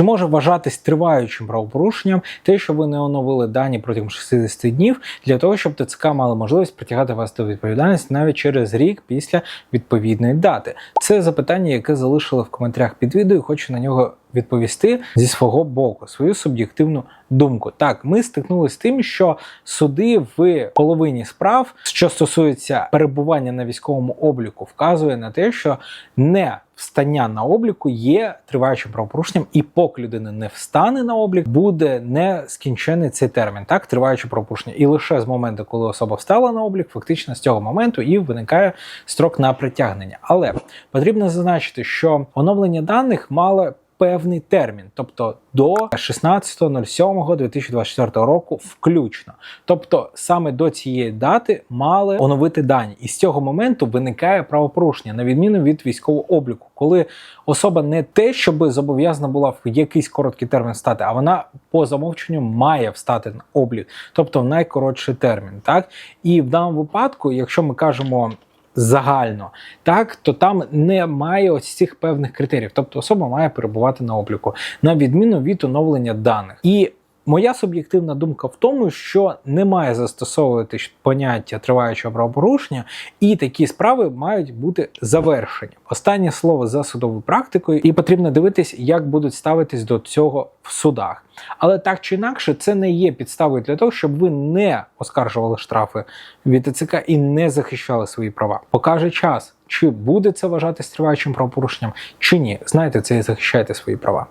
Чи може вважатись триваючим правопорушенням те, що ви не оновили дані протягом 60 днів для того, щоб ТЦК мали можливість притягати вас до відповідальності навіть через рік після відповідної дати? Це запитання, яке залишили в коментарях під відео. і Хочу на нього відповісти зі свого боку, свою суб'єктивну думку. Так, ми стикнулися з тим, що суди в половині справ, що стосується перебування на військовому обліку, вказує на те, що не встання на обліку є триваючим правопорушенням, і поки людина не встане на облік, буде не скінчений цей термін, так триваюче правопорушення. І лише з моменту, коли особа встала на облік, фактично з цього моменту і виникає строк на притягнення. Але потрібно зазначити, що оновлення даних мало певний термін, тобто до 16.07.2024 року включно. Тобто саме до цієї дати мали оновити дані, і з цього моменту виникає правопорушення, на відміну від військового обліку, коли особа не те, щоб зобов'язана була в якийсь короткий термін стати, а вона по замовченню має встати на облік, тобто в найкоротший термін. Так і в даному випадку, якщо ми кажемо загально, так то там немає ось цих певних критеріїв. Тобто особа має перебувати на обліку, на відміну від оновлення даних. І Моя суб'єктивна думка в тому, що не має застосовувати поняття триваючого правопорушення, і такі справи мають бути завершені. Останнє слово за судовою практикою, і потрібно дивитись, як будуть ставитись до цього в судах. Але так чи інакше, це не є підставою для того, щоб ви не оскаржували штрафи від ТЦК і не захищали свої права. Покаже час, чи буде це вважатись триваючим правопорушенням, чи ні. Знаєте, це і захищайте свої права.